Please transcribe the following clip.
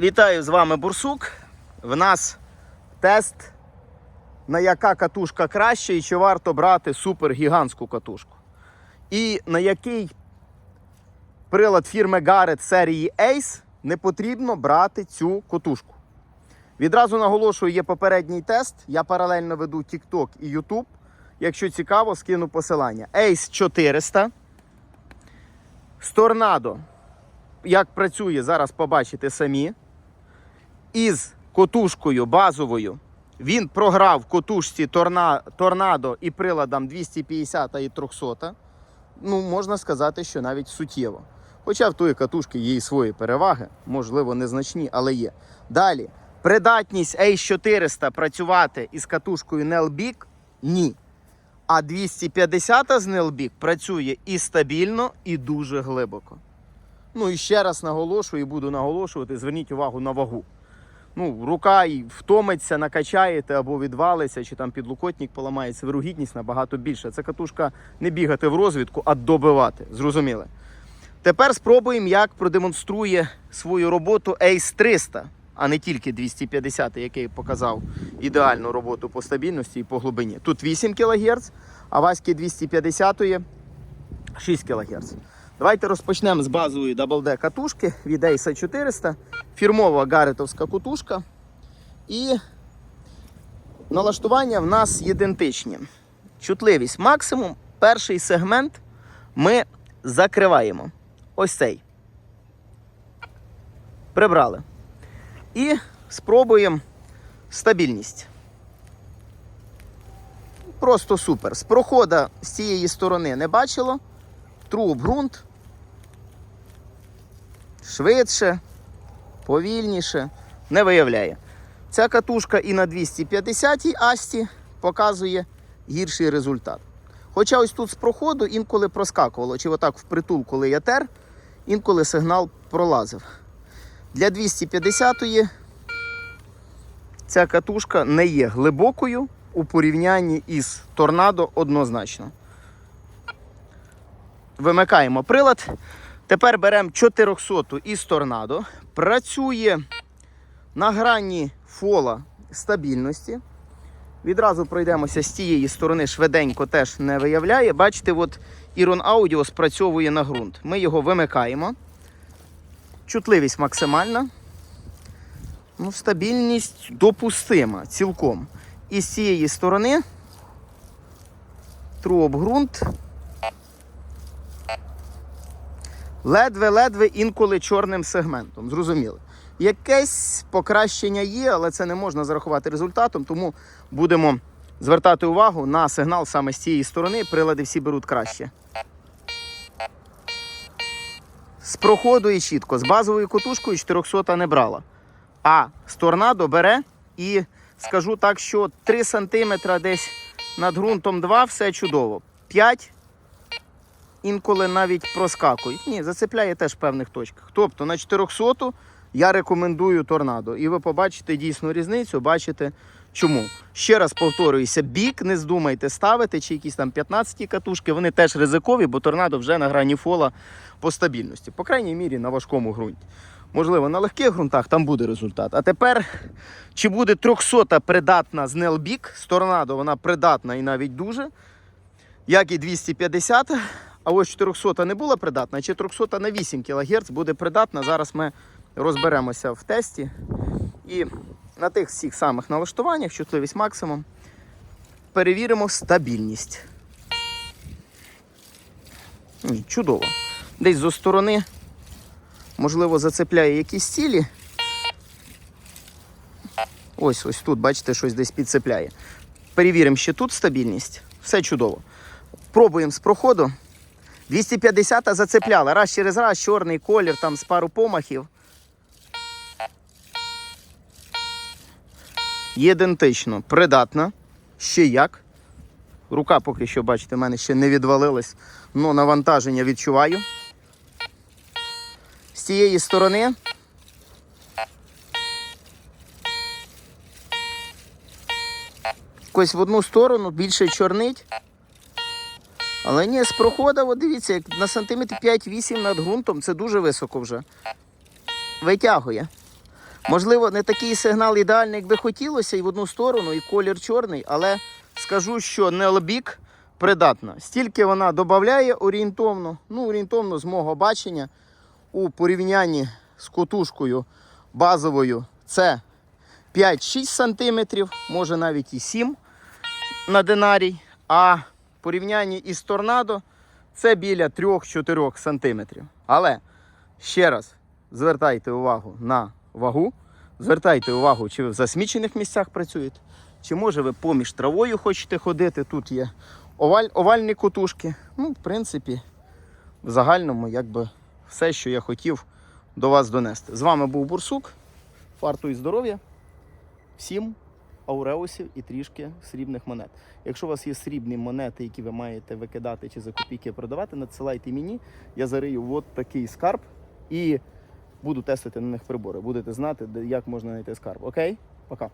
Вітаю з вами Бурсук. В нас тест, на яка катушка краще і чи варто брати супергігантську катушку. І на який прилад фірми Garrett серії Ace не потрібно брати цю катушку. Відразу наголошую, є попередній тест. Я паралельно веду TikTok і YouTube. Якщо цікаво, скину посилання. Ace 400. З Tornado. Як працює, зараз побачите самі. Із котушкою базовою він програв котушці торна, торнадо і приладам 250 і 300. Ну, можна сказати, що навіть суттєво. Хоча в тої катушки є і свої переваги, можливо, незначні, але є. Далі, придатність A400 працювати із катушкою Nelbik – ні. А 250 з Nelbik працює і стабільно, і дуже глибоко. Ну і ще раз наголошую і буду наголошувати, зверніть увагу на вагу. Ну, рука і втомиться, накачаєте або відвалиться, чи там підлокотник поламається, вирогідність набагато більша. Це катушка не бігати в розвідку, а добивати. Зрозуміли? Тепер спробуємо, як продемонструє свою роботу Ace 300, а не тільки 250, який показав ідеальну роботу по стабільності і по глибині. Тут 8 кГц, а Васьки 250 6 кГц. Давайте розпочнемо з базової Double D катушки від Ace 400. Фірмова гаретовська катушка. І налаштування в нас ідентичні. Чутливість максимум. Перший сегмент ми закриваємо. Ось цей. Прибрали. І спробуємо стабільність. Просто супер. З проходу з цієї сторони не бачило. Тру об ґрунт. Швидше, повільніше, не виявляє. Ця катушка і на 250-й асті показує гірший результат. Хоча ось тут з проходу інколи проскакувало, чи отак впритул, коли я тер, інколи сигнал пролазив. Для 250-ї ця катушка не є глибокою у порівнянні із торнадо однозначно. Вимикаємо прилад. Тепер беремо 400 із торнадо. Працює на грані фола стабільності. Відразу пройдемося з тієї сторони, швиденько теж не виявляє. Бачите, от Iron Audio спрацьовує на ґрунт. Ми його вимикаємо. Чутливість максимальна. Ну, стабільність допустима цілком. І з цієї сторони тру об ґрунт. Ледве-ледве інколи чорним сегментом. Зрозуміло. Якесь покращення є, але це не можна зарахувати результатом, тому будемо звертати увагу на сигнал саме з цієї сторони. Прилади всі беруть краще. З проходу і чітко. З базовою котушкою 400 не брала. А з торнадо бере і скажу так, що 3 см десь над ґрунтом 2 все чудово. 5 інколи навіть проскакують. Ні, зацепляє теж в певних точках. Тобто на 400 я рекомендую торнадо. І ви побачите дійсну різницю, бачите чому. Ще раз повторююся, бік не здумайте ставити, чи якісь там 15 катушки, вони теж ризикові, бо торнадо вже на грані фола по стабільності. По крайній мірі на важкому ґрунті. Можливо, на легких ґрунтах там буде результат. А тепер, чи буде 300 придатна з Нелбік, з торнадо вона придатна і навіть дуже, як і 250. А ось 400 не була придатна, чи 300 на 8 кГц буде придатна. Зараз ми розберемося в тесті. І на тих всіх самих налаштуваннях, чутливість максимум, перевіримо стабільність. Ні, Чудово. Десь зі сторони, можливо, зацепляє якісь цілі. Ось ось тут, бачите, щось десь підцепляє. Перевіримо ще тут стабільність. Все чудово. Пробуємо з проходу. 250 зацепляла. Раз через раз чорний колір там з пару помахів. Ідентично, придатна. Ще як. Рука поки що, бачите, в мене ще не відвалилась, але навантаження відчуваю. З цієї сторони. Якось в одну сторону більше чорнить. Але ні, з проходу, от дивіться, як на сантиметр 5-8 над ґрунтом, це дуже високо вже. Витягує. Можливо, не такий сигнал ідеальний, як би хотілося, і в одну сторону, і колір чорний, але скажу, що Нелбік придатна. Стільки вона додає орієнтовно, ну, орієнтовно з мого бачення, у порівнянні з котушкою базовою це 5-6 см, може навіть і 7 на динарій, а в порівнянні із торнадо це біля 3-4 см. Але ще раз звертайте увагу на вагу, звертайте увагу, чи ви в засмічених місцях працюєте, чи може ви поміж травою хочете ходити. Тут є оваль, овальні котушки. Ну, в принципі, в загальному, якби все, що я хотів до вас донести. З вами був Бурсук. Фарту і здоров'я. Всім ауреусів і трішки срібних монет. Якщо у вас є срібні монети, які ви маєте викидати чи за копійки продавати, надсилайте мені. Я зарию от такий скарб і буду тестити на них прибори. Будете знати, як можна знайти скарб. Окей? Пока.